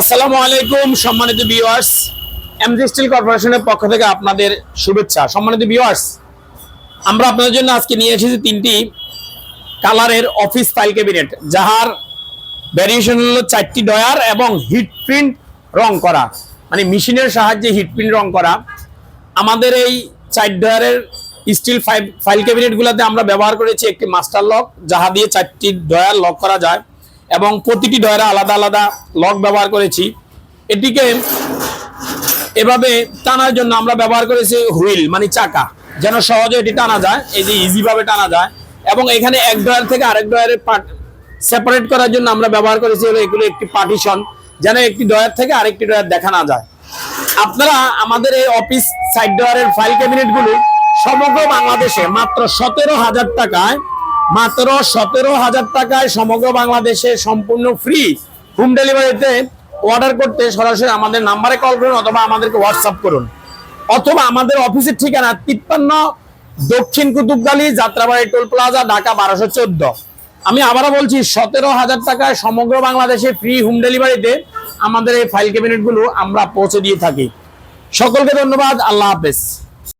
আসসালামু আলাইকুম, সম্মানিত ভিউয়ার্স এমজি স্টিল কর্পোরেশনের পক্ষ থেকে আপনাদের শুভেচ্ছা। সম্মানিত ভিউয়ার্স আমরা আপনাদের জন্য আজকে নিয়ে এসেছি তিনটি কালারের অফিস ফাইল ক্যাবিনেট যাহার ভ্যারিয়েশন হলো চারটি ডয়ার এবং হিট প্রিন্ট রং করা। মানে মেশিনের সাহায্যে হিট প্রিন্ট রং করা। আমাদের এই চার ডয়ারের স্টিল ফাইল ক্যাবিনেটগুলোতে আমরা ব্যবহার করেছি একটি মাস্টার লক যাহা দিয়ে চারটি ডয়ার লক করা যায়। এবং প্রতিটি ডয়ারে আলাদা আলাদা লক ব্যবহার করেছি। এটিকে এভাবে টানার জন্য আমরা ব্যবহার করেছি হুইল মানে চাকা, যেন সহজে এটি টানা যায়, এই যে ইজিভাবে টানা যায়। এবং এখানে এক ডয়ার থেকে আরেক ডয়ারের পার্ট সেপারেট করার জন্য আমরা ব্যবহার করেছি হলো এগুলো একটি পার্টিশন যেন একটি ডয়ার থেকে আরেকটি ডয়ার দেখা না যায়। আপনারা আমাদের এই অফিস সাইড ডয়ারের ফাইল ক্যাবিনেটগুলো সমগ্র বাংলাদেশে মাত্র সতেরো হাজার টাকায় মাত্র সতেরো হাজার টাকায় সমগ্র বাংলাদেশে সম্পূর্ণ ফ্রি হোম ডেলিভারিতে অর্ডার করতে সরাসরি আমাদের নাম্বারে কল করুন অথবা আমাদেরকে হোয়াটসঅ্যাপ করুন। অথবা আমাদের অফিসের ঠিকানা তিপ্পান্ন দক্ষিণ কুতুবগালী, যাত্রাবাড়ি টোল প্লাজা ঢাকা বারোশো চোদ্দ। আমি আবারও বলছি, সতেরো হাজার টাকায় সমগ্র বাংলাদেশে ফ্রি হোম ডেলিভারিতে আমাদের এই ফাইল ক্যাবিনেটগুলো আমরা পৌঁছে দিয়ে থাকি। সকলকে ধন্যবাদ, আল্লাহ হাফেজ।